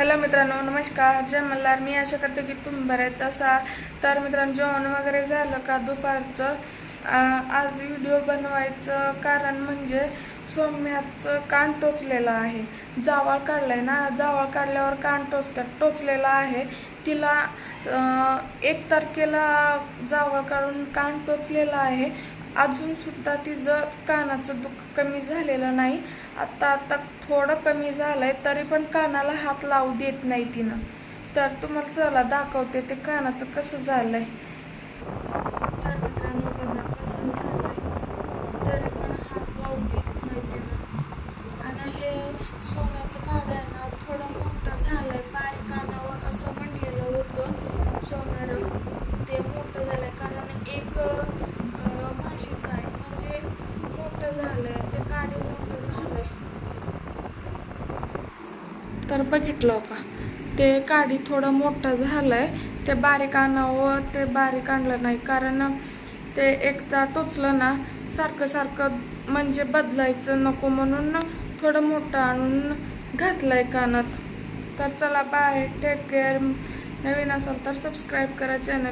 Hello मित्रांनो नमस्कार. जय मल्हार मी अशा करते की तुम्ही बरेच असा. तर मित्रांनो जेवण वगैरे झालं का दुपारचं? आज व्हिडिओ बनवायचं कारण म्हणजे सौम्याचं कान टोचलेलं आहे. जावळ काढलंय ना? जावळ काढल्यावर कान टोचतात टोचलेलं आहे. तिला एक तारखेला जावळ काढून कान टोचलेलं आहे. अजूनसुद्धा तिचं कानाचं दुःख कमी झालेलं नाही. आत्ता आत्ता थोडं कमी झालं आहे तरी पण कानाला हात लावू देत नाही तिनं. तर तुम्हाला चला दाखवते ते कानाचं कसं झालंय. तर मित्रांनो बघा कसं झालंय तरी पण हात लावू देत नाही तिनं आणि हे सोन्याचं काढ आहे ना थोडं मोठं झालंय बारीक आणावं असं म्हणलेलं होतं सोनारं ते मोठं झालंय कारण एक अं, माशीचं आहे म्हणजे मोठं झालंय ते मोठं झालंय. तर बघितलं का ते काडी थोडं मोठं झालंय ते बारीक आणावं ते बारीक आणलं नाही कारण ते एकदा टोचलं ना सारखं सारखं म्हणजे बदलायचं नको म्हणून थोडं मोठं आणून घातलंय कानात. तर चला बाय टेक केअर नवीन असाल तर सबस्क्राईब करा चॅनल